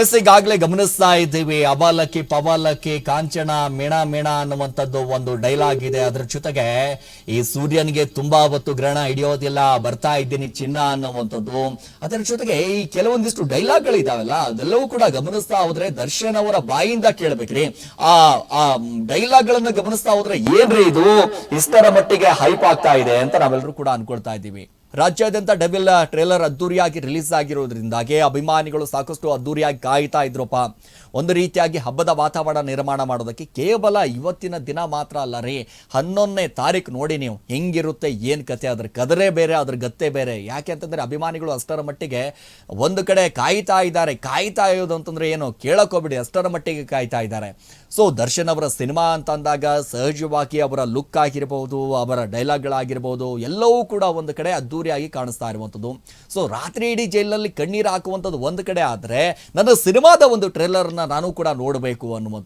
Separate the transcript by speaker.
Speaker 1: S ಈಗಾಗಲೇ ಗಮನಿಸ್ತಾ ಇದ್ದೀವಿ, ಅಬಾಲಕಿ ಪವಾಲಕಿ ಕಾಂಚನ, ಮೇಣ ಮೇಣ ಅನ್ನುವಂಥದ್ದು ಒಂದು ಡೈಲಾಗ್ ಇದೆ. ಅದ್ರ ಜೊತೆಗೆ ಈ ಸೂರ್ಯನಿಗೆ ತುಂಬಾ ಹೊತ್ತು ಗ್ರಹಣ ಹಿಡಿಯೋದಿಲ್ಲ, ಬರ್ತಾ ಇದ್ದೀನಿ ಚಿನ್ನ ಅನ್ನುವಂಥದ್ದು. ಅದರ ಜೊತೆಗೆ ಈ ಕೆಲವೊಂದಿಷ್ಟು ಡೈಲಾಗ್ಗಳಿದಾವಲ್ಲ ಅದೆಲ್ಲವೂ ಕೂಡ ಗಮನಿಸ್ತಾ ಹೋದ್ರೆ ದರ್ಶನ್ ಅವರ ಬಾಯಿಂದ ಕೇಳ್ಬೇಕ್ರಿ. ಆ ಆ ಡೈಲಾಗ್ ಗಳನ್ನ ಗಮನಿಸ್ತಾ ಹೋದ್ರೆ ಏನ್ರಿ ಇದು? ಇಷ್ಟರ ಮಟ್ಟಿಗೆ ಹೈಪ್ ಆಗ್ತಾ ಇದೆ ಅಂತ ನಾವೆಲ್ಲರೂ ಕೂಡ ಅನ್ಕೊಳ್ತಾ ಇದ್ದೀವಿ. ರಾಜ್ಯಾದ್ಯಂತ ಡೆವಿಲ್ ಟ್ರೇಲರ್ ಅದ್ದೂರಿಯಾಗಿ ರಿಲೀಸ್ ಆಗಿರೋದ್ರಿಂದಾಗಿ ಅಭಿಮಾನಿಗಳು ಸಾಕಷ್ಟು ಅದ್ದೂರಿಯಾಗಿ ಕಾಯ್ತಾ ಇದ್ರಪ್ಪ. ಒಂದು ರೀತಿಯಾಗಿ ಹಬ್ಬದ ವಾತಾವರಣ ನಿರ್ಮಾಣ ಮಾಡೋದಕ್ಕೆ ಕೇವಲ ಇವತ್ತಿನ ದಿನ ಮಾತ್ರ ಅಲ್ಲ ರೀ, ಹನ್ನೊಂದನೇ ತಾರೀಕು ನೋಡಿ ನೀವು. ಹೆಂಗಿರುತ್ತೆ, ಏನು ಕತೆ, ಅದ್ರ ಕದರೆ ಬೇರೆ, ಅದ್ರ ಗತ್ತೆ ಬೇರೆ. ಯಾಕೆ ಅಂತಂದರೆ ಅಭಿಮಾನಿಗಳು ಅಷ್ಟರ ಮಟ್ಟಿಗೆ ಒಂದು ಕಡೆ ಕಾಯ್ತಾ ಇದ್ದಾರೆ. ಕಾಯ್ತಾ ಇರೋದು ಅಂತಂದರೆ ಏನು? ಕೇಳೋಕೋಬಿಡಿ ಅಷ್ಟರ ಮಟ್ಟಿಗೆ ಕಾಯ್ತಾ ಇದ್ದಾರೆ. ಸೊ ದರ್ಶನ್ ಅವರ ಸಿನಿಮಾ ಅಂತ ಅಂದಾಗ ಸಹಜವಾಗಿ ಅವರ ಲುಕ್ ಆಗಿರ್ಬೋದು, ಅವರ ಡೈಲಾಗ್ಗಳಾಗಿರ್ಬೋದು ಎಲ್ಲವೂ ಕೂಡ ಒಂದು ಕಡೆ ಅದ್ದೂರಿಯಾಗಿ ಕಾಣಿಸ್ತಾ ಇರುವಂಥದ್ದು. ಸೊ ರಾತ್ರಿ ಇಡೀ ಜೈಲಿನಲ್ಲಿ ಕಣ್ಣೀರು ಹಾಕುವಂಥದ್ದು ಒಂದು ಕಡೆ ಆದರೆ, ನನ್ನ ಸಿನಿಮಾದ ಒಂದು ಟ್ರೇಲರ್ನ ನಾನು ಕೂಡ ನೋಡಬೇಕು ಅನ್ನುವಂಥದ್ದು.